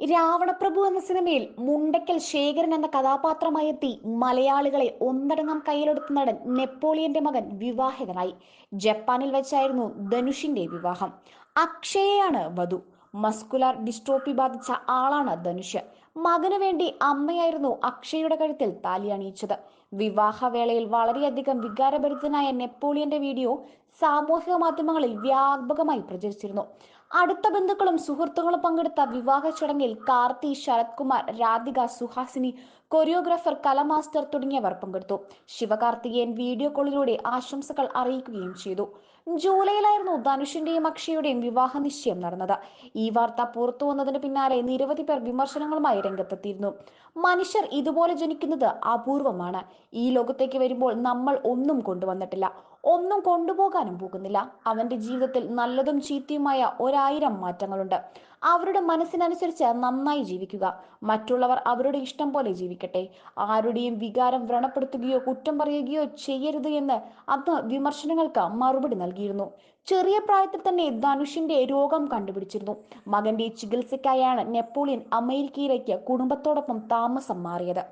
രാവണപ്രഭു എന്ന സിനിമയിൽ മുണ്ടക്കൽ ശേഖരൻ എന്ന കഥാപാത്രമായി എത്തി മലയാളികളെ ഒന്നടങ്കം കയ്യിലെടുത്ത നടൻ നെപ്പോളിയന്റെ മകൻ വിവാഹിതനായി. ജപ്പാനിൽ വെച്ചായിരുന്നു ധനുഷിന്റെ വിവാഹം. അക്ഷയയാണ് വധു. മസ്കുലാർ ഡിസ്ട്രോഫി ബാധിച്ച ആളാണ് ധനുഷ്. മകനു വേണ്ടി അമ്മയായിരുന്നു അക്ഷയുടെ കഴുത്തിൽ താലി അണിയിച്ചത്. വിവാഹവേളയിൽ വളരെയധികം വികാരഭരിതനായ നെപ്പോളിയന്റെ വീഡിയോ സാമൂഹിക മാധ്യമങ്ങളിൽ വ്യാപകമായി പ്രചരിച്ചിരുന്നു. അടുത്ത ബന്ധുക്കളും സുഹൃത്തുക്കളും പങ്കെടുത്ത വിവാഹ ചടങ്ങിൽ കാർത്തി ശരത് കുമാർ രാധിക സുഹാസിനി കൊറിയോഗ്രാഫർ കലമാസ്റ്റർ തുടങ്ങിയവർ പങ്കെടുത്തു. ശിവകാർത്തികേയൻ വീഡിയോ കോളിലൂടെ ആശംസകൾ അറിയിക്കുകയും ചെയ്തു. ജൂലൈയിലായിരുന്നു ധനുഷിന്റെയും അക്ഷയുടെയും വിവാഹ നിശ്ചയം നടന്നത്. ഈ വാർത്ത പുറത്തു വന്നതിന് പിന്നാലെ നിരവധി പേർ വിമർശനങ്ങളുമായി രംഗത്തെത്തിയിരുന്നു. മനുഷ്യർ ഇതുപോലെ ജനിക്കുന്നത് അപൂർവമാണ്. ഈ ലോകത്തേക്ക് വരുമ്പോൾ നമ്മൾ ഒന്നും കൊണ്ടുവന്നിട്ടില്ല. ഒന്നും കൊണ്ടുപോകാനും പോകുന്നില്ല. അവന്റെ ജീവിതത്തിൽ നല്ലതും ചീത്തയുമായ ഒരായിരം മാറ്റങ്ങളുണ്ട്. അവരുടെ മനസ്സിനനുസരിച്ച് നന്നായി ജീവിക്കുക. മറ്റുള്ളവർ അവരുടെ ഇഷ്ടം പോലെ ജീവിക്കട്ടെ. ആരുടെയും വികാരം വ്രണപ്പെടുത്തുകയോ കുറ്റം പറയുകയോ ചെയ്യരുത് എന്ന് അന്ന് വിമർശനങ്ങൾക്ക് മറുപടി നൽകിയിരുന്നു. ചെറിയ പ്രായത്തിൽ തന്നെ ധനുഷിന്റെ രോഗം കണ്ടുപിടിച്ചിരുന്നു. മകന്റെ ചികിത്സയ്ക്കായാണ് നെപ്പോളിയൻ അമേരിക്കയിലേക്ക് കുടുംബത്തോടൊപ്പം താമസം മാറിയത്.